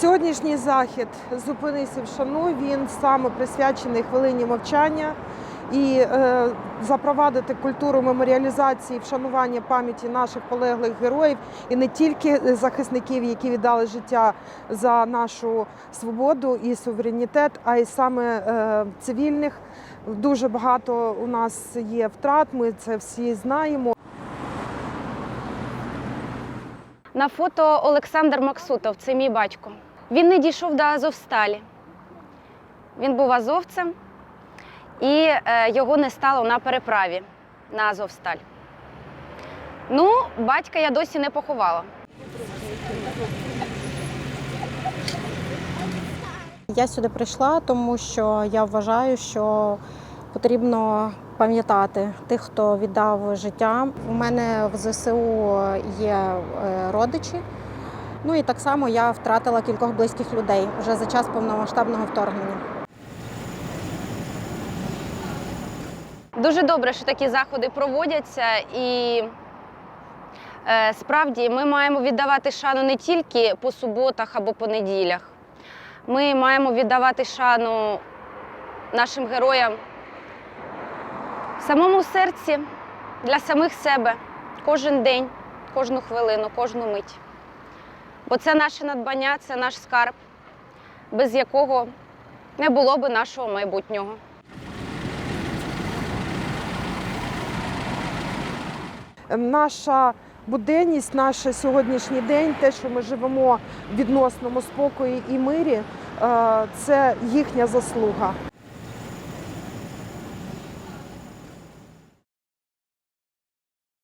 Сьогоднішній захід зупинися вшануй. Він саме присвячений хвилині мовчання і е, запровадити культуру меморіалізації, вшанування пам'яті наших полеглих героїв і не тільки захисників, які віддали життя за нашу свободу і суверенітет, а й саме е, цивільних. Дуже багато у нас є втрат. Ми це всі знаємо. На фото Олександр Максутов, це мій батько. Він не дійшов до Азовсталі. Він був азовцем, і е, його не стало на переправі на Азовсталь. Ну, батька я досі не поховала. Я сюди прийшла, тому що я вважаю, що потрібно пам'ятати тих, хто віддав життя. У мене в ЗСУ є е, родичі. Ну і так само я втратила кількох близьких людей вже за час повномасштабного вторгнення. Дуже добре, що такі заходи проводяться, і е, справді ми маємо віддавати шану не тільки по суботах або по неділях. Ми маємо віддавати шану нашим героям в самому серці для самих себе кожен день, кожну хвилину, кожну мить. Бо це наше надбання, це наш скарб, без якого не було би нашого майбутнього. Наша буденність, наш сьогоднішній день, те, що ми живемо в відносному спокої і мирі, е, це їхня заслуга.